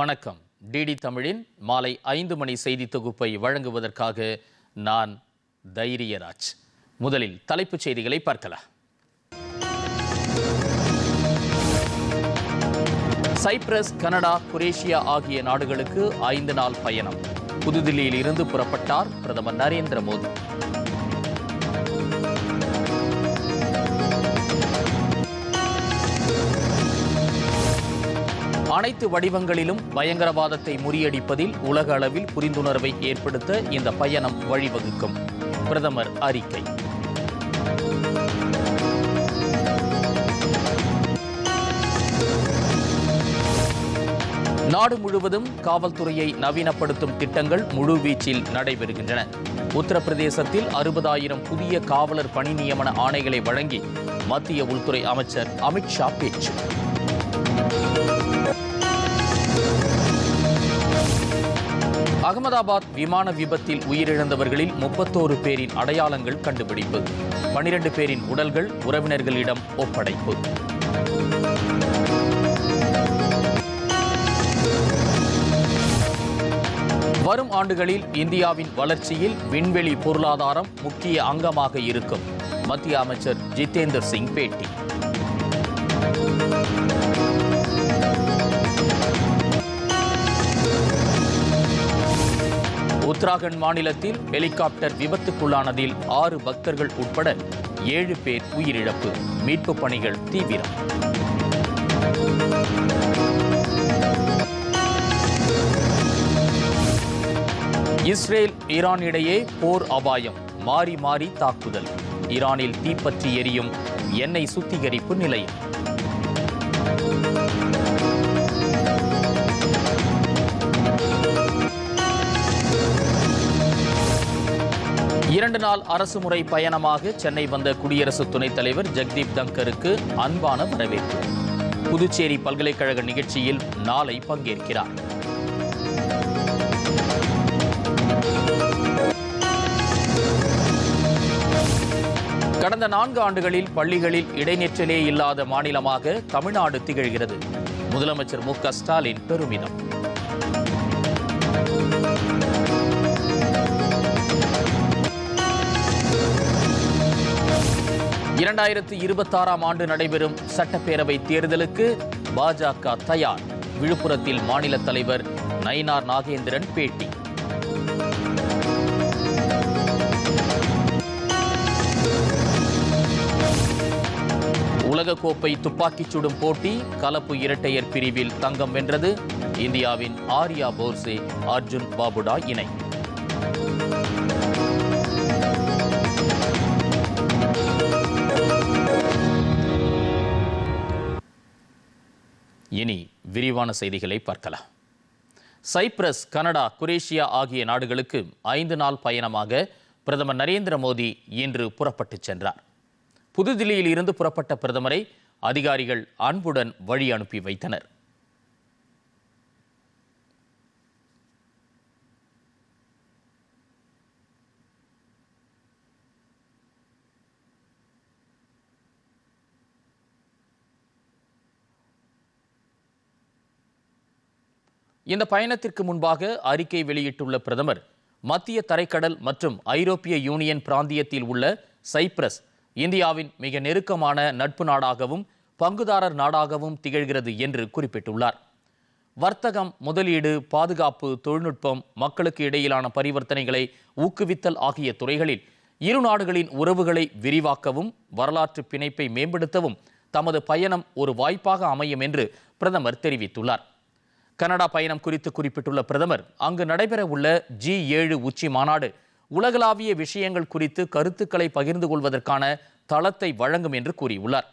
வணக்கம். டிடி தமிழின் மாலை ஐந்து மணி செய்தி தொகுப்பை வழங்குவதற்காக நான் தைரியராஜ். முதலில் தலைப்புச் செய்திகளை பார்க்கலாம். சைப்ரஸ் கனடா குரேஷியா ஆகிய நாடுகளுக்கு ஐந்து நாள் பயணம். புதுதில்லியில் இருந்து புறப்பட்டார் பிரதமர் நரேந்திர மோடி. அனைத்து வடிவங்களிலும் பயங்கரவாதத்தை முறியடிப்பதில் உலக அளவில் புரிந்துணர்வை ஏற்படுத்த இந்த பயணம் வழிவகுக்கும். பிரதமர் அறிக்கை. நாடு முழுவதும் காவல்துறையை நவீனப்படுத்தும் திட்டங்கள் முழுவீச்சில் நடைபெறுகின்றன. உத்தரப்பிரதேசத்தில் அறுபதாயிரம் புதிய காவலர் பணி நியமன ஆணைகளை வழங்கி மத்திய உள்துறை அமைச்சர் அமித்ஷா பேச்சு. அகமதாபாத் விமான விபத்தில் உயிரிழந்தவர்களில் முப்பத்தோரு பேரின் அடையாளங்கள் கண்டுபிடிப்பு. பனிரெண்டு பேரின் உடல்கள் உறவினர்களிடம் ஒப்படைப்பு. வரும் ஆண்டுகளில் இந்தியாவின் வளர்ச்சியில் விண்வெளி பொருளாதாரம் முக்கிய அங்கமாக இருக்கும். மத்திய அமைச்சர் ஜிதேந்தர் சிங் பேட்டி. உத்தராகண்ட் மாநிலத்தில் ஹெலிகாப்டர் விபத்துக்குள்ளானதில் ஆறு பக்தர்கள் உட்பட ஏழு பேர் உயிரிழப்பு. மீட்பு பணிகள் தீவிரம். இஸ்ரேல் ஈரான் இடையே போர் அபாயம் மாறி மாறி தாக்குதல். ஈரானில் தீப்பற்றி எரியும் எண்ணெய் சுத்திகரிப்பு நிலையம். இரண்டு நாள் அரசுமுறை பயணமாக சென்னை வந்த குடியரசு துணைத் தலைவர் ஜெக்தீப் தங்கருக்கு அன்பான வரவேற்பு. புதுச்சேரி பல்கலைக்கழக நிகழ்ச்சியில் நாளை பங்கேற்கிறார். கடந்த நான்கு ஆண்டுகளில் பள்ளிகளில் இடைநிற்றலே இல்லாத மாநிலமாக தமிழ்நாடு திகழ்கிறது. முதலமைச்சர் மு க ஸ்டாலின் பெருமிதம். இரண்டாயிரத்து இருபத்தாறாம் ஆண்டு நடைபெறும் சட்டப்பேரவை தேர்தலுக்கு பாஜக தயார். விழுப்புரத்தில் மாநில தலைவர் நயினார் நாகேந்திரன் பேட்டி. உலகக்கோப்பை துப்பாக்கிச் சுடும் போட்டி கலப்பு இரட்டையர் பிரிவில் தங்கம் வென்றது இந்தியாவின் ஆர்யா போர்சே அர்ஜுன் பாபுடா இணை. இனி விரிவான செய்திகளை பார்க்கலாம். சைப்ரஸ் கனடா குரேஷியா ஆகிய நாடுகளுக்கு ஐந்து நாள் பயணமாக பிரதமர் நரேந்திர மோடி இன்று புறப்பட்டுச் சென்றார். புதுதில்லியில் இருந்து புறப்பட்ட பிரதமரை அதிகாரிகள் அன்புடன் வழி அனுப்பி வைத்தனர். இந்த பயணத்திற்கு முன்பாக அறிக்கை வெளியிட்டுள்ள பிரதமர் மத்திய தரைக்கடல் மற்றும் ஐரோப்பிய யூனியன் பிராந்தியத்தில் உள்ள சைப்ரஸ் இந்தியாவின் மிக நெருக்கமான நட்பு நாடாகவும் பங்குதாரர் நாடாகவும் திகழ்கிறது என்று குறிப்பிட்டுள்ளார். வர்த்தகம் முதலீடு பாதுகாப்பு தொழில்நுட்பம் மக்களுக்கு இடையிலான பரிவர்த்தனைகளை ஊக்குவித்தல் ஆகிய துறைகளில் இரு நாடுகளின் உறவுகளை விரிவாக்கவும் வரலாற்று பிணைப்பை மேம்படுத்தவும் தமது பயணம் ஒரு வாய்ப்பாக அமையும் என்று பிரதமர் தெரிவித்துள்ளார். கனடா பயணம் குறித்து குறிப்பிட்டுள்ள பிரதமர் அங்கு நடைபெறவுள்ள ஜி ஏழு உச்சி மாநாடு உலகளாவிய விஷயங்கள் குறித்து கருத்துக்களை பகிர்ந்து கொள்வதற்கான தளத்தை வழங்கும் என்று கூறியுள்ளார்.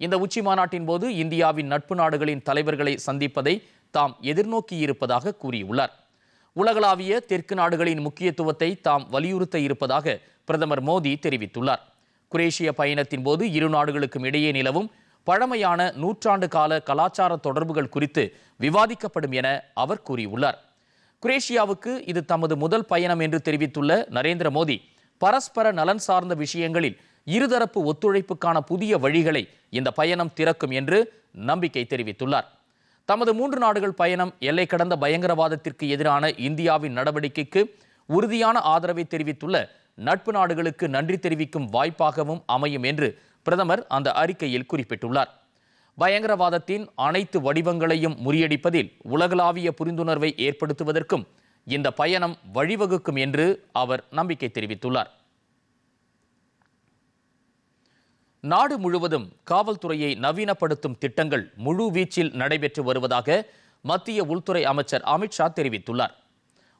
இந்த உச்சி மாநாட்டின் போது இந்தியாவின் நட்பு நாடுகளின் தலைவர்களை சந்திப்பதை தாம் எதிர்நோக்கியிருப்பதாக கூறியுள்ளார். உலகளாவிய தெற்கு நாடுகளின் முக்கியத்துவத்தை தாம் வலியுறுத்த இருப்பதாக பிரதமர் மோடி தெரிவித்துள்ளார். குரேஷிய பயணத்தின் போது இரு நாடுகளுக்கும் இடையே நிலவும் பழமையான நூற்றாண்டு கால கலாச்சார தொடர்புகள் குறித்து விவாதிக்கப்படும் என அவர் கூறியுள்ளார். குரேஷியாவுக்கு இது தமது முதல் பயணம் என்று தெரிவித்துள்ள நரேந்திர மோடி பரஸ்பர நலன் சார்ந்த விஷயங்களில் இருதரப்பு ஒத்துழைப்புக்கான புதிய வழிகளை இந்த பயணம் திறக்கும் என்று நம்பிக்கை தெரிவித்துள்ளார். தமது மூன்று நாடுகள் பயணம் எல்லை கடந்த பயங்கரவாதத்திற்கு எதிரான இந்தியாவின் நடவடிக்கைக்கு உறுதியான ஆதரவை தெரிவித்துள்ள நட்பு நாடுகளுக்கு நன்றி தெரிவிக்கும் வாய்ப்பாகவும் அமையும் என்று பிரதமர் அந்த அறிக்கையில் குறிப்பிட்டுள்ளார். பயங்கரவாதத்தின் அனைத்து வடிவங்களையும் முறியடிப்பதில் உலகளாவிய புரிந்துணர்வை ஏற்படுத்துவதற்கும் இந்த பயணம் வழிவகுக்கும் என்று அவர் நம்பிக்கை தெரிவித்துள்ளார். நாடு முழுவதும் காவல்துறையை நவீனப்படுத்தும் திட்டங்கள் முழு வீச்சில் நடைபெற்று வருவதாக மத்திய உள்துறை அமைச்சர் அமித்ஷா தெரிவித்துள்ளார்.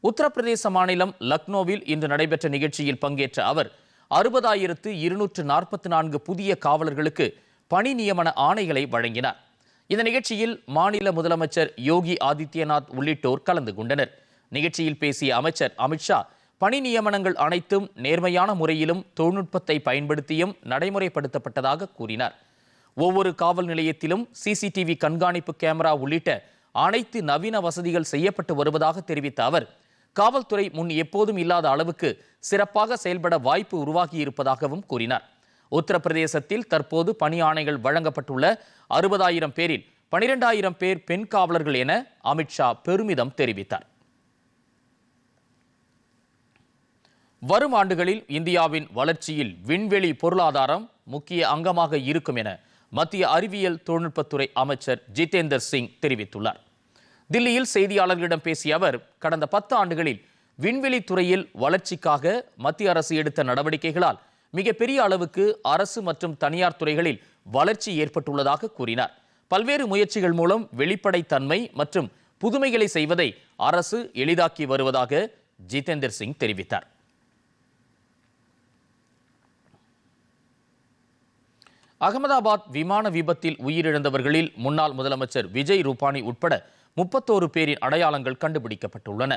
உத்தரப்பிரதேச மாநிலம் லக்னோவில் இன்று நடைபெற்ற நிகழ்ச்சியில் பங்கேற்ற அவர் அறுபதாயிரத்து இருநூற்று நாற்பத்தி நான்கு புதிய காவலர்களுக்கு பணி நியமன ஆணைகளை வழங்கினார். இந்த நிகழ்ச்சியில் மாநில முதலமைச்சர் யோகி ஆதித்யநாத் உள்ளிட்டோர் கலந்து கொண்டனர். நிகழ்ச்சியில் பேசிய அமைச்சர் அமித்ஷா பணி நியமனங்கள் அனைத்தும் நேர்மையான முறையிலும் தொழில்நுட்பத்தை பயன்படுத்தியும் நடைமுறைப்படுத்தப்பட்டதாக கூறினார். ஒவ்வொரு காவல் நிலையத்திலும் சிசிடிவி கண்காணிப்பு கேமரா உள்ளிட்ட அனைத்து நவீன வசதிகள் செய்யப்பட்டு வருவதாக தெரிவித்த அவர் காவல்துறை முன் எப்போதும் இல்லாத அளவுக்கு சிறப்பாக செயல்பட வாய்ப்பு உருவாகியிருப்பதாகவும் கூறினார். உத்தரப்பிரதேசத்தில் தற்போது பணி ஆணைகள் வழங்கப்பட்டுள்ள அறுபதாயிரம் பேரில் பனிரெண்டாயிரம் பேர் பெண் காவலர்கள் என அமித்ஷா பெருமிதம் தெரிவித்தார். வரும் ஆண்டுகளில் இந்தியாவின் வளர்ச்சியில் விண்வெளி பொருளாதாரம் முக்கிய அங்கமாக இருக்கும் என மத்திய அறிவியல் தொழில்நுட்பத்துறை அமைச்சர் ஜிதேந்தர் சிங் தெரிவித்துள்ளார். தில்லியில் செய்தியாளர்களிடம் பேசிய அவர் கடந்த பத்து ஆண்டுகளில் விண்வெளி துறையில் வளர்ச்சிக்காக மத்திய அரசு எடுத்த நடவடிக்கைகளால் மிகப்பெரிய அளவுக்கு அரசு மற்றும் தனியார் துறைகளில் வளர்ச்சி ஏற்பட்டுள்ளதாக கூறினார். பல்வேறு முயற்சிகள் மூலம் வெளிப்படைத்தன்மை மற்றும் புதுமைகளை செய்வதை அரசு எளிதாக்கி வருவதாக ஜிதேந்தர் சிங் தெரிவித்தார். அகமதாபாத் விமான விபத்தில் உயிரிழந்தவர்களில் முன்னாள் முதலமைச்சர் விஜய் ரூபானி உட்பட முப்பத்தோரு பேரின் அடையாளங்கள் கண்டுபிடிக்கப்பட்டுள்ளன.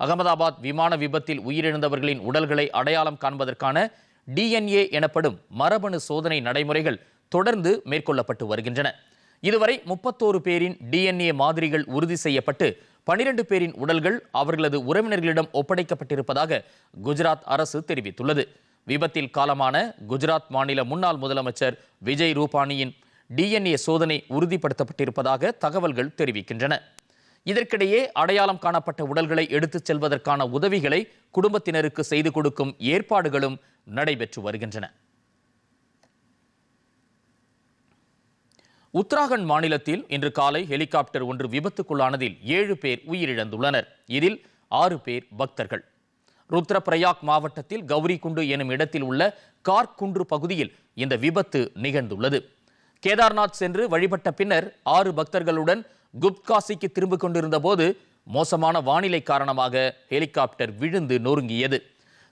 அகமதாபாத் விமான விபத்தில் உயிரிழந்தவர்களின் உடல்களை அடையாளம் காண்பதற்கான டிஎன்ஏ எனப்படும் மரபணு சோதனை நடைமுறைகள் தொடர்ந்து மேற்கொள்ளப்பட்டு வருகின்றன. இதுவரை முப்பத்தோரு பேரின் டிஎன்ஏ மாதிரிகள் உறுதி செய்யப்பட்டு பனிரெண்டு பேரின் உடல்கள் அவர்களது உறவினர்களிடம் ஒப்படைக்கப்பட்டிருப்பதாக குஜராத் அரசு தெரிவித்துள்ளது. விபத்தில் காலமான குஜராத் மாநில முன்னாள் முதலமைச்சர் விஜய் ரூபானியின் டிஎன்ஏ சோதனை உறுதிப்படுத்தப்பட்டிருப்பதாக தகவல்கள் தெரிவிக்கின்றன. இதற்கிடையே அடையாளம் காணப்பட்ட உடல்களை எடுத்துச் செல்வதற்கான உதவிகளை குடும்பத்தினருக்கு செய்து கொடுக்கும் ஏற்பாடுகளும் நடைபெற்று வருகின்றன. உத்தராகண்ட் மாநிலத்தில் இன்று காலை ஹெலிகாப்டர் ஒன்று விபத்துக்குள்ளானதில் ஏழு பேர் உயிரிழந்துள்ளனர். இதில் ஆறு பேர் பக்தர்கள். ருத்ரபிரயாக் மாவட்டத்தில் கௌரிகுண்டு எனும் இடத்தில் உள்ள கார்குன்று பகுதியில் இந்த விபத்து நிகழ்ந்துள்ளது. கேதார்நாத் சென்று வழிபட்ட பின்னர் ஆறு பக்தர்களுடன் குப்காசிக்கு திரும்பிக் கொண்டிருந்த போது மோசமான வானிலை காரணமாக ஹெலிகாப்டர் விழுந்து நொறுங்கியது.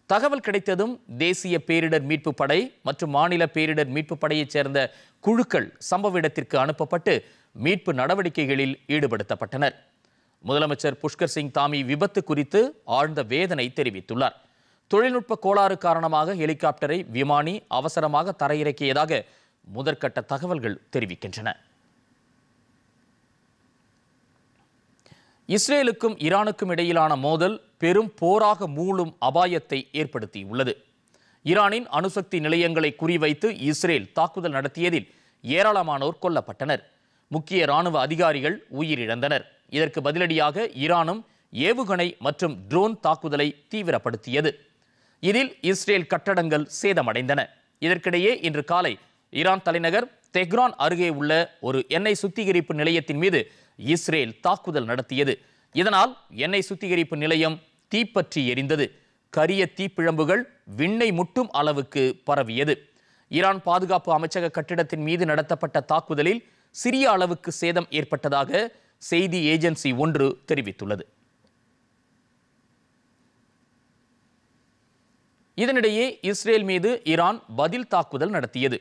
தகவல் கிடைத்ததும் தேசிய பேரிடர் மீட்பு படை மற்றும் மாநில பேரிடர் மீட்பு படையைச் சேர்ந்த குழுக்கள் சம்பவ இடத்திற்கு அனுப்பப்பட்டு மீட்பு நடவடிக்கைகளில் ஈடுபடுத்தப்பட்டனர். முதலமைச்சர் புஷ்கர் சிங் தாமி விபத்து குறித்து ஆழ்ந்த வேதனை தெரிவித்துள்ளார். தொழில்நுட்ப கோளாறு காரணமாக ஹெலிகாப்டரை விமானி அவசரமாக தரையிறக்கியதாக முதற்கட்ட தகவல்கள் தெரிவிக்கின்றன. இஸ்ரேலுக்கும் ஈரானுக்கும் இடையிலான மோதல் பெரும் போராக மூழும் அபாயத்தை ஏற்படுத்தியுள்ளது. ஈரானின் அணுசக்தி நிலையங்களை குறிவைத்து இஸ்ரேல் தாக்குதல் நடத்தியதில் ஏராளமானோர் கொல்லப்பட்டனர். முக்கிய ராணுவ அதிகாரிகள் உயிரிழந்தனர். இதற்கு பதிலடியாக ஈரானும் ஏவுகணை மற்றும் ட்ரோன் தாக்குதலை தீவிரப்படுத்தியது. இதில் இஸ்ரேல் கட்டடங்கள் சேதமடைந்தன. இதற்கிடையே இன்று காலை ஈரான் தலைநகர் தெஹ்ரான் அருகே உள்ள ஒரு எண்ணெய் சுத்திகரிப்பு நிலையத்தின் மீது இஸ்ரேல் தாக்குதல் நடத்தியது. இதனால் எண்ணெய் சுத்திகரிப்பு நிலையம் தீப்பற்றி எரிந்தது. கரிய தீப்பிழம்புகள் விண்ணை முட்டும் அளவுக்கு பரவியது. ஈரான் பாதுகாப்பு அமைச்சக கட்டிடத்தின் மீது நடத்தப்பட்ட தாக்குதலில் சிறிய அளவுக்கு சேதம் ஏற்பட்டதாக செய்தி ஏஜென்சி ஒன்று தெரிவித்துள்ளது. இதனிடையே இஸ்ரேல் மீது ஈரான் பதில் தாக்குதல் நடத்தியது.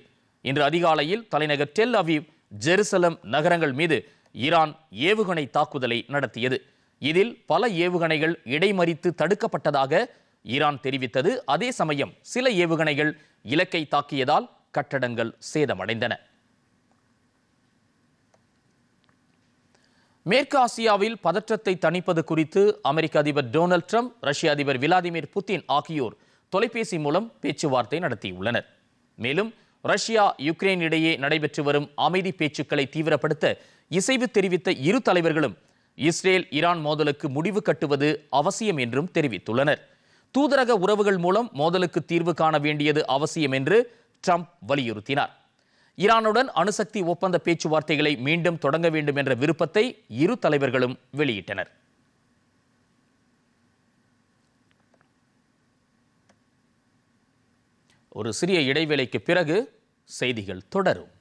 இன்று அதிகாலையில் தலைநகர் டெல் அவீவ் ஜெருசலம் நகரங்கள் மீது ஈரான் ஏவுகணை தாக்குதலை நடத்தியது. இதில் பல ஏவுகணைகள் இடைமறித்து தடுக்கப்பட்டதாக ஈரான் தெரிவித்தது. அதே சமயம் சில ஏவுகணைகள் இலக்கை தாக்கியதால் கட்டடங்கள் சேதமடைந்தன. மேற்கு ஆசியாவில் பதற்றத்தை தணிப்பது குறித்து அமெரிக்க அதிபர் டொனால்ட் ட்ரம்ப் ரஷ்ய அதிபர் விளாடிமிர் புட்டின் ஆகியோர் தொலைபேசி மூலம் பேச்சுவார்த்தை நடத்தியுள்ளனர். மேலும் ரஷ்யா யுக்ரைன் இடையே நடைபெற்று வரும் அமைதி பேச்சுக்களை தீவிரப்படுத்த இசைவு தெரிவித்த இரு தலைவர்களும் இஸ்ரேல் ஈரான் மோதலுக்கு முடிவு கட்டுவது அவசியம் என்றும் தெரிவித்துள்ளனர். தூதரக உறவுகள் மூலம் மோதலுக்கு தீர்வு காண வேண்டியது அவசியம் என்று ட்ரம்ப் வலியுறுத்தினார். ஈரானுடன் அணுசக்தி ஒப்பந்த பேச்சுவார்த்தைகளை மீண்டும் தொடங்க வேண்டும் என்ற விருப்பத்தை இரு தலைவர்களும் வெளியிட்டனர். ஒரு சிறிய இடைவேளைக்கு பிறகு செய்திகள் தொடரும்.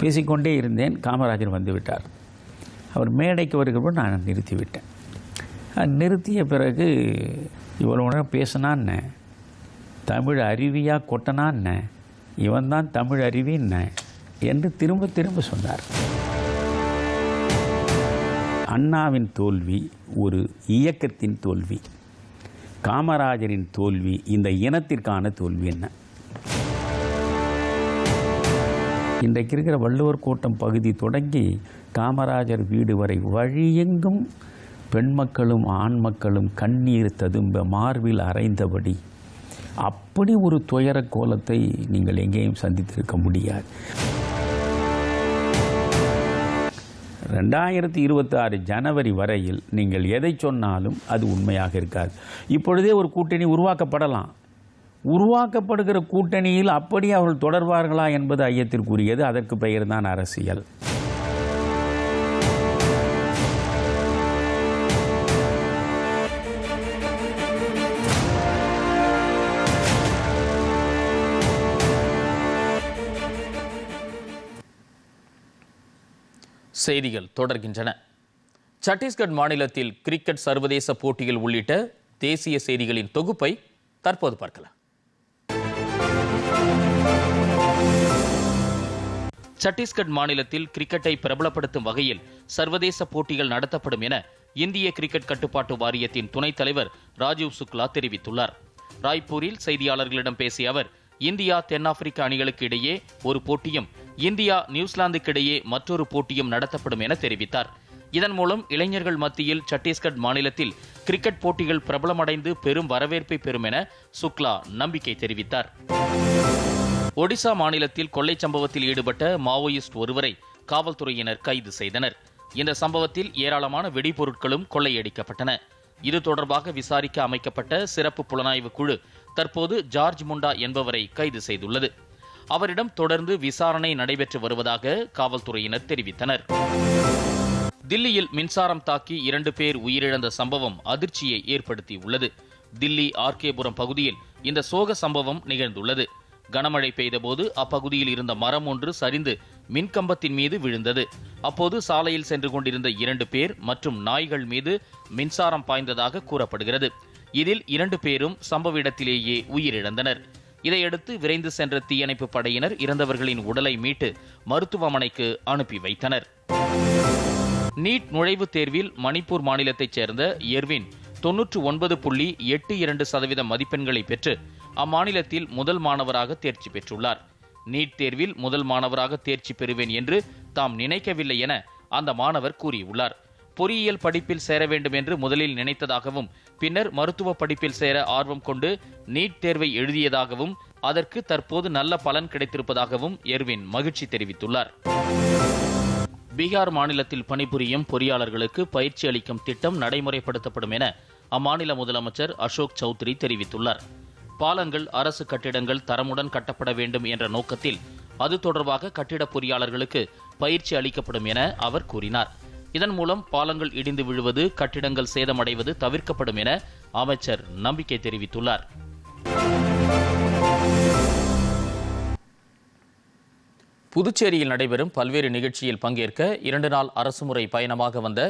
பேசிக்கொண்டே இருந்தேன். காமராஜர் வந்து விட்டார் அவர் மேடைக்கு வருகிறப்போ நான் நிறுத்திவிட்டேன். நிறுத்திய பிறகு இவ்வளோ நேரம் பேசினான்னு தமிழ் அருவியாக கொட்டனான்னு இவன் தான் தமிழ் அருவின்னு என்று திரும்ப திரும்ப சொன்னார். அண்ணாவின் தோல்வி ஒரு இயக்கத்தின் தோல்வி. காமராஜரின் தோல்வி இந்த இனத்திற்கான தோல்வி என்ன? இன்றைக்கு இருக்கிற வள்ளுவர் கூட்டம் பகுதி தொடங்கி காமராஜர் வீடு வரை வழியெங்கும் பெண் மக்களும் ஆண் மக்களும் கண்ணீர் ததும்ப மார்பில் அரைந்தபடி அப்படி ஒரு துயர கோலத்தை நீங்கள் எங்கேயும் சந்தித்திருக்க முடியாது. ரெண்டாயிரத்தி இருபத்தி ஆறு ஜனவரி வரையில் நீங்கள் எதை சொன்னாலும் அது உண்மையாக இருக்காது. இப்பொழுதே ஒரு கூட்டணி உருவாக்கப்படலாம். உருவாக்கப்படுகிற கூட்டணியில் அப்படி அவர்கள் தொடர்வார்களா என்பது ஐயத்திற்குரியது. அதற்கு பெயர்தான் அரசியல். செய்திகள் தொடர்கின்றன. சத்தீஸ்கர் மாநிலத்தில் கிரிக்கெட் சர்வதேச போட்டிகள் உள்ளிட்ட தேசிய செய்திகளின் தொகுப்பை தற்போது பார்க்கலாம். சத்தீஸ்கர் மாநிலத்தில் கிரிக்கெட்டை பிரபலப்படுத்தும் வகையில் சர்வதேச போட்டிகள் நடத்தப்படும் என இந்திய கிரிக்கெட் கட்டுப்பாட்டு வாரியத்தின் துணைத் தலைவர் ராஜீவ் சுக்லா தெரிவித்துள்ளார். ராய்ப்பூரில் செய்தியாளர்களிடம் பேசிய அவர் இந்தியா தென்னாப்பிரிக்க அணிகளுக்கு இடையே ஒரு போட்டியும் இந்தியா நியூசிலாந்துக்கிடையே மற்றொரு போட்டியும் நடத்தப்படும் என தெரிவித்தார். இதன் மூலம் இளைஞர்கள் மத்தியில் சத்தீஸ்கர் மாநிலத்தில் கிரிக்கெட் போட்டிகள் பிரபலமடைந்து பெரும் வரவேற்பை பெறும் என சுக்லா நம்பிக்கை தெரிவித்தார். ஒடிசா மாநிலத்தில் கொள்ளை சம்பவத்தில் ஈடுபட்ட மாவோயிஸ்ட் ஒருவரை காவல்துறையினர் கைது செய்தனர். இந்த சம்பவத்தில் ஏராளமான வெடிபொருட்களும் கொள்ளையடிக்கப்பட்டன. இது தொடர்பாக விசாரிக்க அமைக்கப்பட்ட சிறப்பு புலனாய்வு குழு தற்போது ஜார்ஜ் முண்டா என்பவரை கைது செய்துள்ளது. அவரிடம் தொடர்ந்து விசாரணை நடைபெற்று வருவதாக காவல்துறையினர் தெரிவித்தனர். தில்லியில் மின்சாரம் தாக்கி இரண்டு பேர் உயிரிழந்த சம்பவம் அதிர்ச்சியை ஏற்படுத்தியுள்ளது. தில்லி ஆர்கேபுரம் பகுதியில் இந்த சோக சம்பவம் நிகழ்ந்துள்ளது. கனமழை பெய்தபோது அப்பகுதியில் இருந்த மரம் ஒன்று சரிந்து மின்கம்பத்தின் மீது விழுந்தது. அப்போது சாலையில் சென்று கொண்டிருந்த இரண்டு பேர் மற்றும் நாய்கள் மீது மின்சாரம் பாய்ந்ததாக கூறப்படுகிறது. இதில் இரண்டு பேரும் சம்பவ இடத்திலேயே உயிரிழந்தனர். இதையடுத்து விரைந்து சென்ற தீயணைப்பு படையினர் இறந்தவர்களின் உடலை மீட்டு மருத்துவமனைக்கு அனுப்பி வைத்தனர். நீட் நுழைவுத் தேர்வில் மணிப்பூர் மாநிலத்தைச் சேர்ந்த எர்வின் தொன்னூற்று ஒன்பது புள்ளி எட்டு இரண்டு சதவீத மதிப்பெண்களை பெற்று அம்மாநிலத்தில் முதல் மாணவராக தேர்ச்சி பெற்றுள்ளார். நீட் தேர்வில் முதல் மாணவராக தேர்ச்சி பெறுவேன் என்று தாம் நினைக்கவில்லை என அந்த மாணவர் கூறியுள்ளார். பொறியியல் படிப்பில் சேர வேண்டும் என்று முதலில் நினைத்ததாகவும் பின்னர் மருத்துவ படிப்பில் சேர ஆர்வம் கொண்டு நீட் தேர்வை எழுதியதாகவும் அதற்கு தற்போது நல்ல பலன் கிடைத்திருப்பதாகவும் எர்வின் மகிழ்ச்சி தெரிவித்துள்ளார். பீகார் மாநிலத்தில் பணிபுரியும் பொறியாளர்களுக்கு பயிற்சி அளிக்கும் திட்டம் நடைமுறைப்படுத்தப்படும் என அம்மாநில முதலமைச்சர் அசோக் சௌத்ரி தெரிவித்துள்ளார். பாலங்கள் அரசு கட்டிடங்கள் தரமுடன் கட்டப்பட வேண்டும் என்ற நோக்கத்தில் அது தொடர்பாக கட்டிட பொறியாளர்களுக்கு பயிற்சி அளிக்கப்படும் என அவர் கூறினார். இதன் மூலம் பாலங்கள் இடிந்து விழுவது கட்டிடங்கள் சேதமடைவது தவிர்க்கப்படும் என அமைச்சர் நம்பிக்கை தெரிவித்துள்ளார். புதுச்சேரியில் நடைபெறும் பல்வேறு நிகழ்ச்சியில் பங்கேற்க இரண்டு நாள் அரசுமுறை பயணமாக வந்த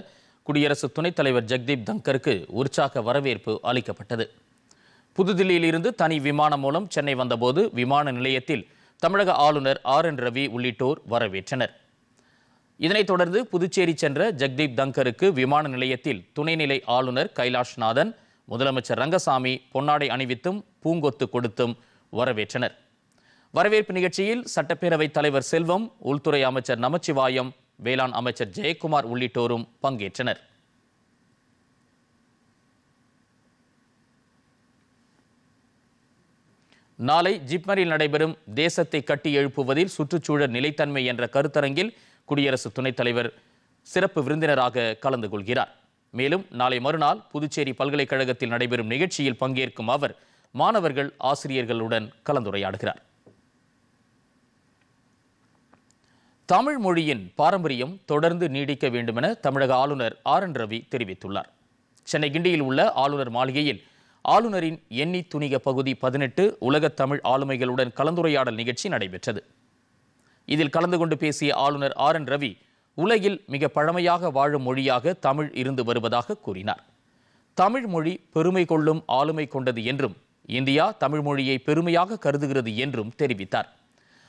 குடியரசு துணைத் தலைவர் ஜெக்தீப் தங்கருக்கு உற்சாக வரவேற்பு அளிக்கப்பட்டது. புதுதில்லியில் இருந்து தனி விமானம் மூலம் சென்னை வந்தபோது விமான நிலையத்தில் தமிழக ஆளுநர் ஆர் என் ரவி உள்ளிட்டோர் வரவேற்றனர். இதனைத் தொடர்ந்து புதுச்சேரி சென்ற ஜெக்தீப் தங்கருக்கு விமான நிலையத்தில் துணைநிலை ஆளுநர் கைலாஷ்நாதன் முதலமைச்சர் ரங்கசாமி பொன்னாடை அணிவித்தும் பூங்கொத்து கொடுத்தும் வரவேற்றனர். வரவேற்பு நிகழ்ச்சியில் சட்டப்பேரவைத் தலைவர் செல்வம் உள்துறை அமைச்சர் நமச்சிவாயம் வேளாண் அமைச்சர் ஜெயக்குமார் உள்ளிட்டோரும் பங்கேற்றனர். நாளை ஜிப்மரில் நடைபெறும் தேசத்தை கட்டி எழுப்புவதில் சுற்றுச்சூழல் நிலைத்தன்மை என்ற கருத்தரங்கில் குடியரசு துணைத் தலைவர் சிறப்பு விருந்தினராக கலந்து கொள்கிறார். மேலும் நாளை மறுநாள் புதுச்சேரி பல்கலைக்கழகத்தில் நடைபெறும் நிகழ்ச்சியில் பங்கேற்கும் அவர் மாணவர்கள் ஆசிரியர்களுடன் கலந்துரையாடுகிறார். தமிழ் மொழியின் பாரம்பரியம் தொடர்ந்து நீடிக்க வேண்டுமென தமிழக ஆளுநர் ஆர் என் ரவி தெரிவித்துள்ளார். சென்னை கிண்டியில் உள்ள ஆளுநர் மாளிகையில் ஆளுநரின் எண்ணி துணிக பகுதி பதினெட்டு உலகத் தமிழ் ஆளுமைகளுடன் கலந்துரையாடல் நிகழ்ச்சி நடைபெற்றது. இதில் கலந்து கொண்டு பேசிய ஆளுநர் ஆர் என் ரவி உலகில் மிக பழமையாக வாழும் மொழியாக தமிழ் இருந்து வருவதாக கூறினார். தமிழ் மொழி பெருமை கொள்ளும் ஆளுமை கொண்டது என்றும் இந்தியா தமிழ் மொழியை பெருமையாக கருதுகிறது என்றும் தெரிவித்தார்.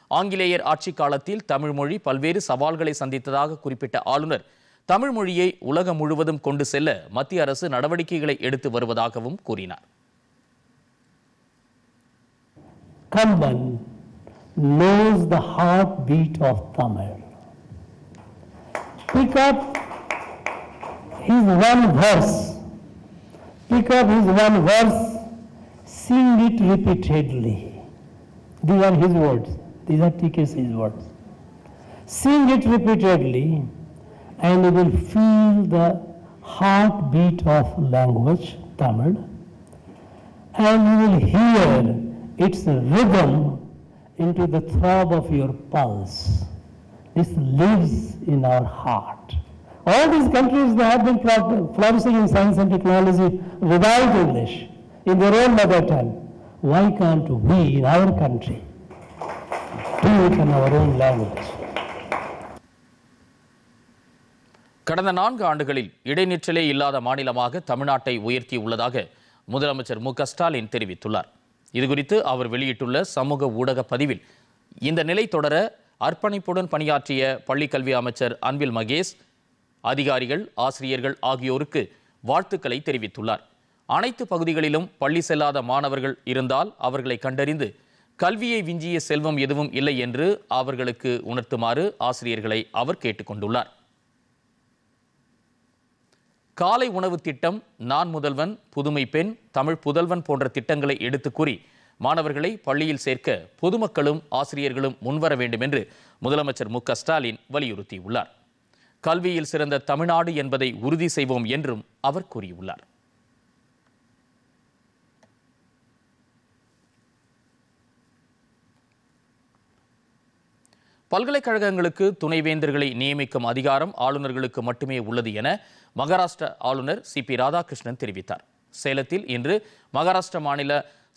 ஆங்கிலேயர் ஆட்சி காலத்தில் தமிழ் மொழி பல்வேறு சவால்களை சந்தித்ததாக குறிப்பிட்ட ஆளுநர் தமிழ் மொழியை உலகம் முழுவதும் கொண்டு செல்ல மத்திய அரசு நடவடிக்கைகளை எடுத்து வருவதாகவும் கூறினார். Knows the heartbeat of Tamil. Pick up his one verse. Pick up his one verse, sing it repeatedly. These are his words. These are TK's words. Sing it repeatedly, and you will feel the heartbeat of language, Tamil, and you will hear its rhythm into the throb of your pulse. This lives in our heart. All these countries they have been flourishing in science and technology without English, in their own mother tongue. Why can't we, in our country, do it in our own language? கடந்த நான்கு ஆண்டுகளில் இடைநிற்றலே இல்லாத மாநிலமாக தமிழ்நாட்டை உயர்த்தி உள்ளதாக முதலமைச்சர் மு க ஸ்டாலின் தெரிவித்துள்ளார் இதுகுறித்து அவர் வெளியிட்டுள்ள சமூக ஊடக பதிவில் இந்த நிலை தொடர அர்ப்பணிப்புடன் பணியாற்றிய பள்ளிக்கல்வி அமைச்சர் அன்பில் மகேஷ் அதிகாரிகள் ஆசிரியர்கள் ஆகியோருக்கு வாழ்த்துக்களை தெரிவித்துள்ளார். அனைத்து பகுதிகளிலும் பள்ளி செல்லாத மாணவர்கள் இருந்தால் அவர்களை கண்டறிந்து கல்வியை விஞ்சிய செல்வம் எதுவும் இல்லை என்று அவர்களுக்கு உணர்த்துமாறு ஆசிரியர்களை அவர் கேட்டுக்கொண்டுள்ளார் காலை உணவு திட்டம் நான் முதல்வன் புதுமை பெண் தமிழ் புதல்வன் போன்ற திட்டங்களை எடுத்து கூறி மாணவர்களை பள்ளியில் சேர்க்க பொதுமக்களும் ஆசிரியர்களும் முன்வர வேண்டும் என்று முதலமைச்சர் மு ஸ்டாலின் வலியுறுத்தியுள்ளார். கல்வியில் சிறந்த தமிழ்நாடு என்பதை உறுதி செய்வோம் என்றும் அவர் கூறியுள்ளார். பல்கலைக்கழகங்களுக்கு துணைவேந்தர்களை நியமிக்கும் அதிகாரம் ஆளுநர்களுக்கு மட்டுமே உள்ளது என மகாராஷ்டிர ஆளுநர் சி பி ராதாகிருஷ்ணன் தெரிவித்தார். சேலத்தில் இன்று மகாராஷ்டிர மாநில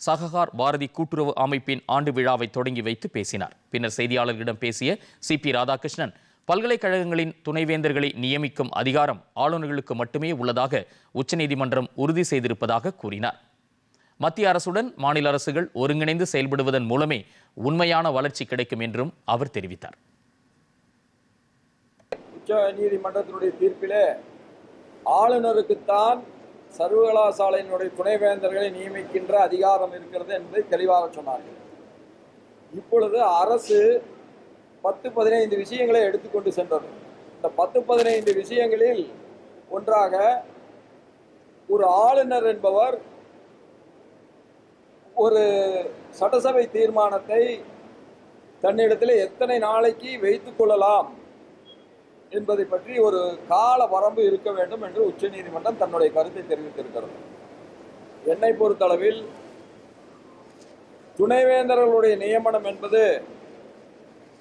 சககார் பாரதி கூட்டுறவு அமைப்பின் ஆண்டு விழாவை தொடங்கி வைத்து பேசினார். பின்னர் செய்தியாளர்களிடம் பேசிய சி பி ராதாகிருஷ்ணன் பல்கலைக்கழகங்களின் துணைவேந்தர்களை நியமிக்கும் அதிகாரம் ஆளுநர்களுக்கு மட்டுமே உள்ளதாக உச்சநீதிமன்றம் உறுதி செய்திருப்பதாக கூறினார். மத்திய அரசுடன் மாநில அரசுகள் ஒருங்கிணைந்து செயல்படுவதன் மூலமே உண்மையான வளர்ச்சி கிடைக்கும் என்றும் அவர் தெரிவித்தார். உச்ச நீதிமன்றத்தினுடைய தீர்ப்பிலே ஆளுநருக்குத்தான் சர்வகலாசாலையினுடைய துணைவேந்தர்களை நியமிக்கின்ற அதிகாரம் இருக்கிறது என்பதை தெளிவாக சொன்னார்கள். இப்பொழுது அரசு பத்து பதினைந்து விஷயங்களை எடுத்துக்கொண்டு சென்றது. இந்த பத்து பதினைந்து விஷயங்களில் ஒன்றாக ஒரு ஆளுநர் என்பவர் ஒரு சட்டசபை தீர்மானத்தை தன்னிடத்தில் எத்தனை நாளைக்கு வைத்துக் கொள்ளலாம் என்பதை பற்றி ஒரு கால வரம்பு இருக்க வேண்டும் என்று உச்சநீதிமன்றம் தன்னுடைய கருத்தை தெரிவித்திருக்கிறது. என்னை பொறுத்தளவில் துணைவேந்தர்களுடைய நியமனம் என்பது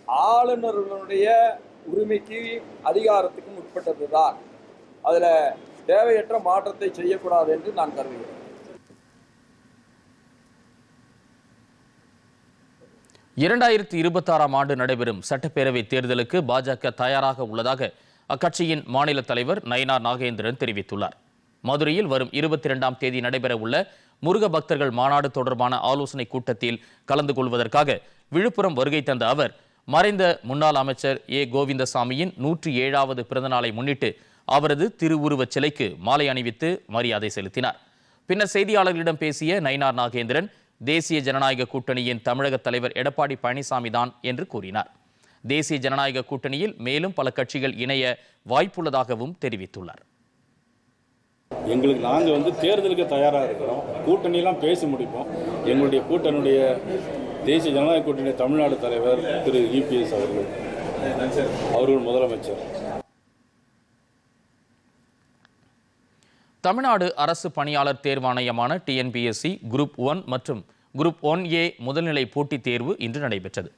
ஆளுநர்களுடைய உரிமைக்கு அதிகாரத்துக்கும் உட்பட்டதுதான். அதில் தேவையற்ற மாற்றத்தை செய்யக்கூடாது என்று நான் கருதுகிறேன். இரண்டாயிரத்தி இருபத்தாறாம் ஆண்டு நடைபெறும் சட்டப்பேரவை தேர்தலுக்கு பாஜக தயாராக உள்ளதாக அக்கட்சியின் மாநில தலைவர் நயினார் நாகேந்திரன் தெரிவித்துள்ளார். மதுரையில் வரும் இருபத்தி இரண்டாம் தேதி நடைபெற உள்ள முருக பக்தர்கள் மாநாடு தொடர்பான ஆலோசனை கூட்டத்தில் கலந்து கொள்வதற்காக விழுப்புரம் வருகை தந்த அவர் மறைந்த முன்னாள் அமைச்சர் ஏ. கோவிந்தசாமியின் நூற்றி ஏழாவது பிறந்தநாளை முன்னிட்டு அவரது திருவுருவச் சிலைக்கு மாலை அணிவித்து மரியாதை செலுத்தினார். பின்னர் செய்தியாளர்களிடம் பேசிய நயினார் நாகேந்திரன் தேசிய ஜனநாயக கூட்டணியின் தமிழக தலைவர் எடப்பாடி பழனிசாமி தான் என்று கூறினார். தேசிய ஜனநாயக கூட்டணியில் மேலும் பல கட்சிகள் இணைய வாய்ப்புள்ளதாகவும் தெரிவித்துள்ளார். எங்களுக்கு நாங்கள் வந்து தேர்தலுக்கு தயாராக இருக்கிறோம். கூட்டணியெல்லாம் பேசி முடிப்போம். எங்களுடைய கூட்டணியுடைய தேசிய ஜனநாயக கூட்டணி தமிழ்நாடு தலைவர் திரு இபிஎஸ் அவர்கள். அவர்கள் முதலமைச்சர். தமிழ்நாடு அரசு பணியாளர் தேர்வாணையமான டிஎன்பிஎஸ்சி குரூப் ஒன் மற்றும் குரூப் ஒன் ஏ முதல்நிலை போட்டித் தேர்வு இன்று நடைபெற்றது.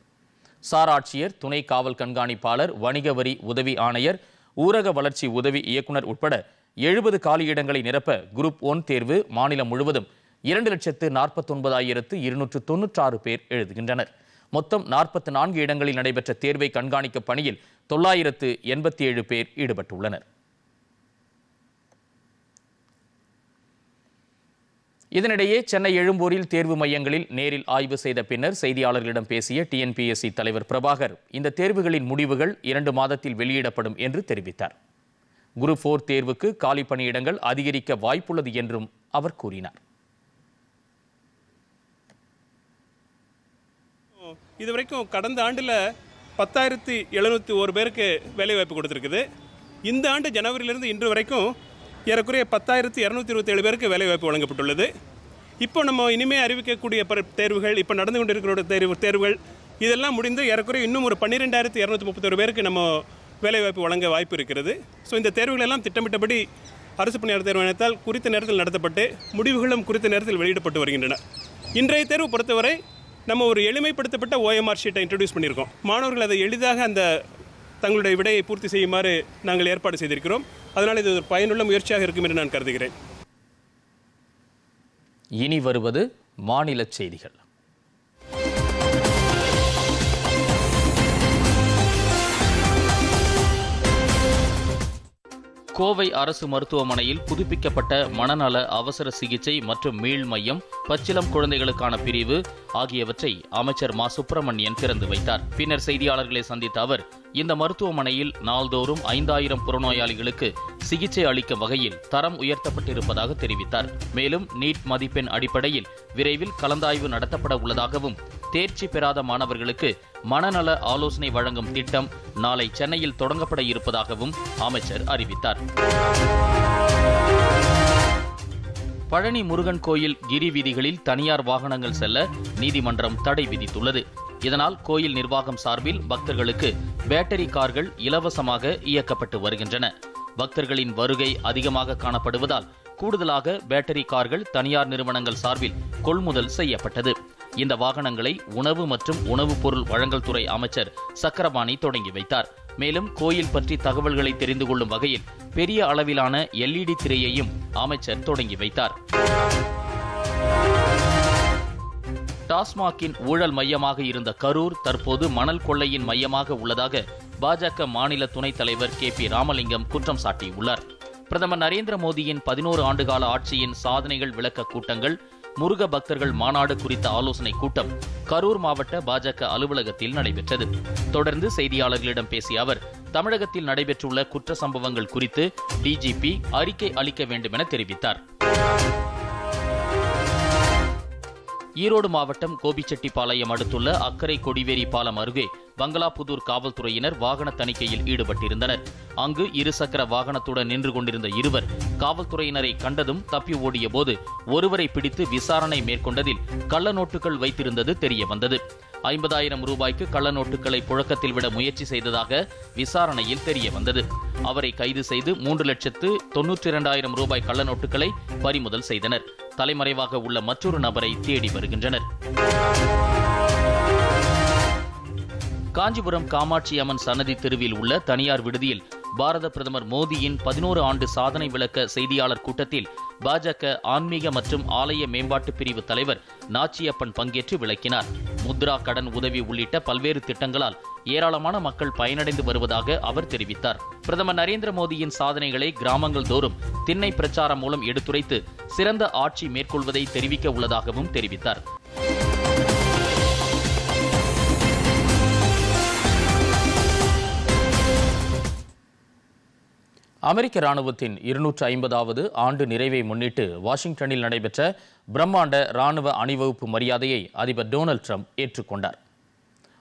சார் ஆட்சியர் துணை காவல் கண்காணிப்பாளர் வணிக வரி உதவி ஆணையர் ஊரக வளர்ச்சி உதவி இயக்குனர் உட்பட எழுபது காலியிடங்களை நிரப்ப குரூப் ஒன் தேர்வு மாநிலம் முழுவதும் இரண்டு லட்சத்து நாற்பத்தொன்பதாயிரத்து இருநூற்று தொன்னூற்றாறு பேர் எழுதுகின்றனர். மொத்தம் நாற்பத்தி நான்கு இடங்களில் நடைபெற்ற தேர்வை கண்காணிக்கும் பணியில் தொள்ளாயிரத்து எண்பத்தி ஏழு பேர் ஈடுபட்டுள்ளனர். இதனிடையே சென்னை எழும்பூரில் தேர்வு மையங்களில் நேரில் ஆய்வு செய்த பின்னர் செய்தியாளர்களிடம் பேசிய டிஎன்பிஎஸ்சி தலைவர் பிரபாகர் இந்த தேர்வுகளின் முடிவுகள் இரண்டு மாதத்தில் வெளியிடப்படும் என்று தெரிவித்தார். குரூப் போர் தேர்வுக்கு காலி பணியிடங்கள் அதிகரிக்க வாய்ப்புள்ளது என்றும் அவர் கூறினார். இது வரைக்கும் கடந்த ஆண்டில் பத்தாயிரத்தி எழுநூற்றி ஒரு பேருக்கு வேலைவாய்ப்பு கொடுத்துருக்குது. இந்த ஆண்டு ஜனவரியிலிருந்து இன்று வரைக்கும் ஏறக்குறைய பத்தாயிரத்தி இரநூத்தி இருபத்தேழு பேருக்கு வேலைவாய்ப்பு வழங்கப்பட்டுள்ளது. இப்போ நம்ம இனிமேல் அறிவிக்கக்கூடிய ப தேர்வுகள் இப்போ நடந்து கொண்டிருக்கிற தேர்வு தேர்வுகள் இதெல்லாம் முடிந்து ஏறக்குறைய இன்னும் ஒரு பன்னிரெண்டாயிரத்து இரநூத்தி முப்பத்தொரு பேருக்கு நம்ம வேலைவாய்ப்பு வழங்க வாய்ப்பு இருக்கிறது. ஸோ இந்த தேர்வுகள் எல்லாம் திட்டமிட்டபடி அரசு பணியாளர் தேர்வாணையத்தால் குறித்த நேரத்தில் நடத்தப்பட்டு முடிவுகளும் குறித்த நேரத்தில் வெளியிடப்பட்டு வருகின்றன. இன்றைய தேர்வு பொறுத்தவரை நம்ம ஒரு எளிமைப்படுத்தப்பட்ட ஓஎம்ஆர் ஷீட்டை இன்ட்ரடியூஸ் பண்ணியிருக்கோம். மாணவர்கள் அதை எளிதாக அந்த தங்களுடைய விடையை பூர்த்தி செய்யுமாறு நாங்கள் ஏற்பாடு செய்திருக்கிறோம். அதனால் இது ஒரு பயனுள்ள முயற்சியாக இருக்கும் என்று நான் கருதுகிறேன். இனி வருவது மாநில செய்திகள். கோவை அரசு மருத்துவமனையில் புதுப்பிக்கப்பட்ட மனநல அவசர சிகிச்சை மற்றும் மீள் மையம் பச்சிளம் குழந்தைகளுக்கான பிரிவு ஆகியவற்றை அமைச்சர் மா. சுப்பிரமணியன் திறந்து வைத்தார். பின்னர் செய்தியாளர்களை சந்தித்த அவர் இந்த மருத்துவமனையில் நாள்தோறும் ஐந்தாயிரம் புறநோயாளிகளுக்கு சிகிச்சை அளிக்கும் வகையில் தரம் உயர்த்தப்பட்டிருப்பதாக தெரிவித்தார். மேலும் நீட் மதிப்பெண் அடிப்படையில் விரைவில் கலந்தாய்வு நடத்தப்பட உள்ளதாகவும் தேர்ச்சி பெறாத மாணவர்களுக்கு மனநல ஆலோசனை வழங்கும் திட்டம் நாளை சென்னையில் தொடங்கப்பட இருப்பதாகவும் அமைச்சர் அறிவித்தார். பழனி முருகன் கோயில் கிரி வீதிகளில் தனியார் வாகனங்கள் செல்ல நீதிமன்றம் தடை விதித்துள்ளது. இதனால் கோயில் நிர்வாகம் சார்பில் பக்தர்களுக்கு பேட்டரி கார்கள் இலவசமாக இயக்கப்பட்டு வருகின்றன. பக்தர்களின் வருகை அதிகமாக காணப்படுவதால் கூடுதலாக பேட்டரி கார்கள் தனியார் நிறுவனங்கள் சார்பில் கொள்முதல் செய்யப்பட்டது. இந்த வாகனங்களை உணவு மற்றும் உணவுப் பொருள் வழங்கல் துறை அமைச்சர் சக்கரபாணி தொடங்கி வைத்தார். மேலும் கோயில் பற்றி தகவல்களை தெரிந்து கொள்ளும் வகையில் பெரிய அளவிலான எல்இடி திரையையும் அமைச்சர் தொடங்கி வைத்தார். டாஸ்மாகின் ஊழல் மையமாக இருந்த கரூர் தற்போது மணல் கொள்ளையின் மையமாக உள்ளதாக பாஜக மாநில துணைத் தலைவர் கே பி ராமலிங்கம் குற்றம் சாட்டியுள்ளார். பிரதமர் நரேந்திர மோடியின் பதினோரு ஆண்டுகால ஆட்சியின் சாதனைகள் விளக்க கூட்டங்கள் முருக பக்தர்கள் மாநாடு குறித்த ஆலோசனை கூட்டம் கரூர் மாவட்ட பாஜக அலுவலகத்தில் நடைபெற்றது. தொடர்ந்து செய்தியாளர்களிடம் பேசிய அவர் தமிழகத்தில் நடைபெற்றுள்ள குற்ற சம்பவங்கள் குறித்து டிஜிபி அறிக்கை அளிக்க வேண்டும் என தெரிவித்தார். ஈரோடு மாவட்டம் கோபிச்செட்டிப்பாளையம் அடுத்துள்ள அக்கரை கொடிவேரி பாலம் அருகே பங்களாபுதூர் காவல்துறையினர் வாகன தணிக்கையில் ஈடுபட்டிருந்தனர். அங்கு இருசக்கர வாகனத்துடன் நின்று கொண்டிருந்த இருவர் காவல்துறையினரை கண்டதும் தப்பி ஓடிய போது ஒருவரை பிடித்து விசாரணை மேற்கொண்டதில் கள்ள நோட்டுகள் வைத்திருந்தது தெரியவந்தது. ஐம்பதாயிரம் ரூபாய்க்கு கள்ள நோட்டுகளை புழக்கத்தில் விட முயற்சி செய்ததாக விசாரணையில் தெரிய வந்தது அவரை கைது செய்து மூன்று லட்சத்து தொன்னூற்றி இரண்டாயிரம் ரூபாய் கள்ள நோட்டுகளை பறிமுதல் செய்தனர். தலைமறைவாக உள்ள மற்றொரு நபரை தேடி வருகின்றனர். காஞ்சிபுரம் காமாட்சி அம்மன் சன்னதி தெருவில் உள்ள தனியார் விடுதியில் பாரத பிரதமர் மோடியின் பதினோரு ஆண்டு சாதனை விளக்க செய்தியாளர் கூட்டத்தில் பாஜக ஆன்மீக மற்றும் ஆலய மேம்பாட்டு பிரிவு தலைவர் நாச்சியப்பன் பங்கேற்று விளக்கினார். முத்ரா கடன் உதவி உள்ளிட்ட பல்வேறு திட்டங்களால் ஏராளமான மக்கள் பயனடைந்து வருவதாக அவர் தெரிவித்தார். பிரதமர் நரேந்திர மோடியின் சாதனைகளை கிராமங்கள் தோறும் திண்ணை பிரச்சாரம் மூலம் எடுத்துரைத்து சிறந்த ஆட்சி மேற்கொள்வதை தெரிவிக்க உள்ளதாகவும் தெரிவித்தார். அமெரிக்க ராணுவத்தின் இருநூற்று ஐம்பதாவது ஆண்டு நிறைவை முன்னிட்டு வாஷிங்டனில் நடைபெற்ற பிரம்மாண்ட ராணுவ அணிவகுப்பு மரியாதையை அதிபர் டொனால்ட் ட்ரம்ப் ஏற்றுக்கொண்டார்.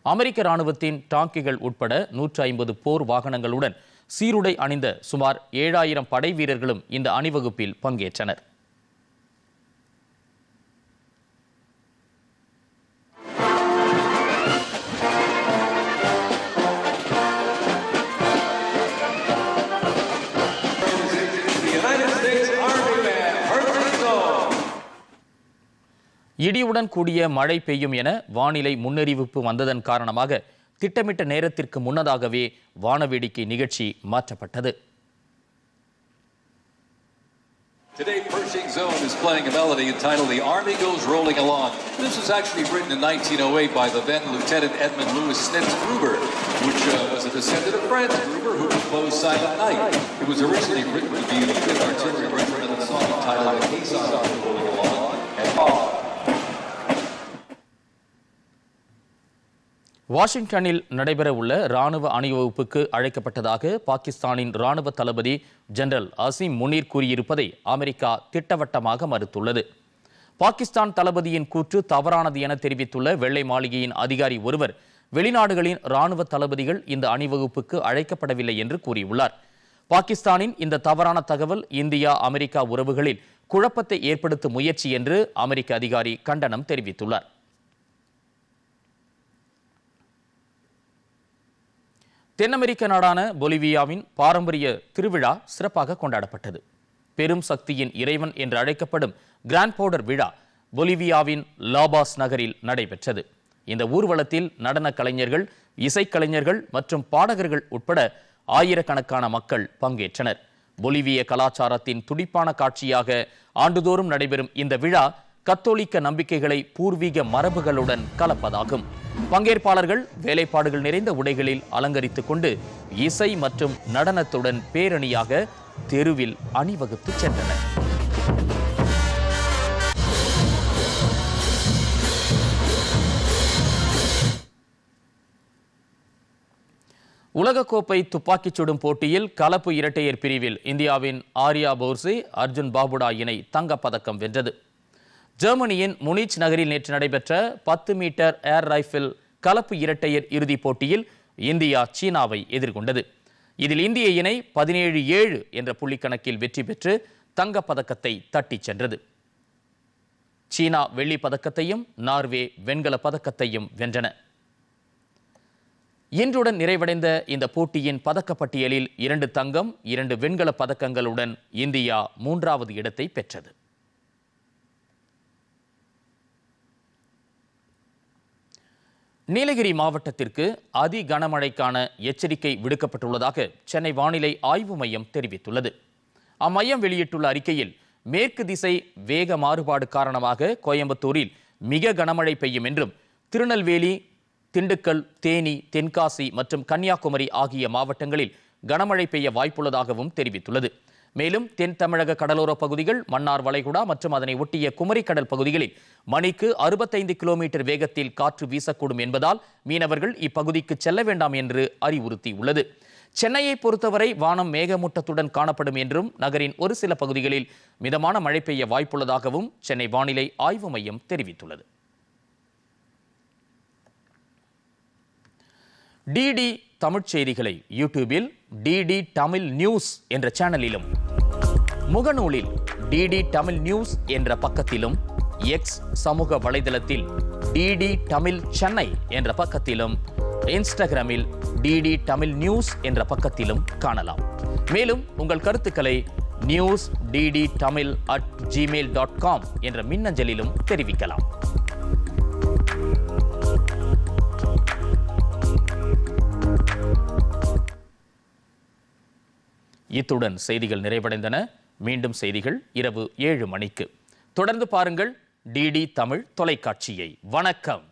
அமெரிக்க ராணுவத்தின் டாங்கிகள் உட்பட நூற்று ஐம்பது போர் வாகனங்களுடன் சீருடை அணிந்த சுமார் ஏழாயிரம் படை வீரர்களும் இந்த அணிவகுப்பில் பங்கேற்றனர். இடியுடன் கூடிய மழை பெய்யும் என வானிலை முன்னறிவிப்பு வந்ததன் காரணமாக திட்டமிட்ட நேரத்திற்கு முன்னதாகவே வானவேடிக்கை நிகழ்ச்சி மாற்றப்பட்டது Today, Pershing Zone is playing a melody entitled The Army Goes Rolling Along. This was actually written in 1908 by the then Lieutenant Edmund Louis Snitz Gruber, which uh, was a descendant of Franz Gruber, who composed Silent Night. It was originally written to be the 5th Artillery Regiment song entitled The Caisson Rolling Along. And வாஷிங்டனில் நடைபெறவுள்ள ராணுவ அணிவகுப்புக்கு அழைக்கப்பட்டதாக பாகிஸ்தானின் ராணுவ தளபதி general Azeem Munir கூறியிருப்பதை America திட்டவட்டமாக மறுத்துள்ளது. பாகிஸ்தான் தளபதியின் கூற்று தவறானது என தெரிவித்துள்ள வெள்ளை மாளிகையின் அதிகாரி ஒருவர் வெளிநாடுகளின் ராணுவ தளபதிகள் இந்த அணிவகுப்புக்கு அழைக்கப்படவில்லை என்று கூறியுள்ளார். பாகிஸ்தானின் இந்த தவறான தகவல் இந்தியா அமெரிக்கா உறவுகளில் குழப்பத்தை ஏற்படுத்தும் முயற்சி என்று அமெரிக்க அதிகாரி கண்டனம் தெரிவித்துள்ளார். தென் அமெரிக்க நாடான பொலிவியாவின் பாரம்பரிய திருவிழா சிறப்பாக கொண்டாடப்பட்டது. பெரும் சக்தியின் இறைவன் என்று அழைக்கப்படும் கிராண்ட் பவுடர் விழா பொலிவியாவின் லாபாஸ் நகரில் நடைபெற்றது. இந்த ஊர்வலத்தில் நடன கலைஞர்கள் இசைக்கலைஞர்கள் மற்றும் பாடகர்கள் உட்பட ஆயிரக்கணக்கான மக்கள் பங்கேற்றனர். பொலிவிய கலாச்சாரத்தின் துடிப்பான காட்சியாக ஆண்டுதோறும் நடைபெறும் இந்த விழா கத்தோலிக்க நம்பிக்கைகளை பூர்வீக மரபுகளுடன் கலப்பதாகும். பங்கேற்பாளர்கள் வேலைப்பாடுகள் நிறைந்த உடைகளில் அலங்கரித்துக் கொண்டு இசை மற்றும் நடனத்துடன் பேரணியாக தெருவில் அணிவகுத்து சென்றனர். உலகக்கோப்பை துப்பாக்கிச் சுடும் போட்டியில் கலப்பு இரட்டையர் பிரிவில் இந்தியாவின் ஆர்யா போர்சே அர்ஜுன் பாபுடா இணை தங்கப்பதக்கம் வென்றது. ஜெர்மனியின் முனிச் நகரில் நேற்று நடைபெற்ற பத்து மீட்டர் ஏர் ரைஃபிள் கலப்பு இரட்டையர் இறுதிப் போட்டியில் இந்தியா சீனாவை எதிர்கொண்டது. இதில் இந்திய இணை பதினேழு ஏழு என்ற புள்ளிக்கணக்கில் வெற்றி பெற்று தங்கப்பதக்கத்தை தட்டிச் சென்றது. சீனா வெள்ளிப் பதக்கத்தையும் நார்வே வெண்கல பதக்கத்தையும் வென்றன. இன்றுடன் நிறைவடைந்த இந்த போட்டியின் பதக்கப்பட்டியலில் இரண்டு தங்கம் இரண்டு வெண்கலப் பதக்கங்களுடன் இந்தியா மூன்றாவது இடத்தை பெற்றது. நீலகிரி மாவட்டத்திற்கு அதி கனமழைக்கான எச்சரிக்கை விடுக்கப்பட்டுள்ளதாக சென்னை வானிலை ஆய்வு மையம் தெரிவித்துள்ளது. அம்மையம் வெளியிட்டுள்ள அறிக்கையில் மேற்கு திசை வேக மாறுபாடு காரணமாக கோயம்புத்தூரில் மிக கனமழை பெய்யும் என்றும் திருநெல்வேலி திண்டுக்கல் தேனி தென்காசி மற்றும் கன்னியாகுமரி ஆகிய மாவட்டங்களில் கனமழை பெய்ய வாய்ப்புள்ளதாகவும் தெரிவித்துள்ளது. மேலும் தென் தமிழக கடலோர பகுதிகள் மன்னார் வளைகுடா மற்றும் அதனை ஒட்டிய குமரிக்கடல் பகுதிகளில் மணிக்கு அறுபத்தைந்து கிலோமீட்டர் வேகத்தில் காற்று வீசக்கூடும் என்பதால் மீனவர்கள் இப்பகுதிக்கு செல்ல வேண்டாம் என்று அறிவுறுத்தியுள்ளது. சென்னையை பொறுத்தவரை வானம் மேகமூட்டத்துடன் காணப்படும் என்றும் நகரின் ஒரு சில பகுதிகளில் மிதமான மழை பெய்ய வாய்ப்புள்ளதாகவும் சென்னை வானிலை ஆய்வு மையம் தெரிவித்துள்ளது. டிடி தமிழ்ச் செய்திகளை யூடியூபில் டிடி தமிழ் நியூஸ் என்ற சேனலிலும் முகநூலில் டிடி தமிழ் நியூஸ் என்ற பக்கத்திலும் எக்ஸ் சமூக வலைதளத்தில் டிடி தமிழ் சென்னை என்ற பக்கத்திலும் இன்ஸ்டாகிராமில் டிடி தமிழ் நியூஸ் என்ற பக்கத்திலும் காணலாம். மேலும் உங்கள் கருத்துக்களை news DD Tamil at Gmail dot com என்ற மின்னஞ்சலிலும் தெரிவிக்கலாம். இத்துடன் செய்திகள் நிறைவடைந்தன. மீண்டும் செய்திகள் இரவு ஏழு மணிக்கு. தொடர்ந்து பாருங்கள் டிடி தமிழ் தொலைக்காட்சியை. வணக்கம்.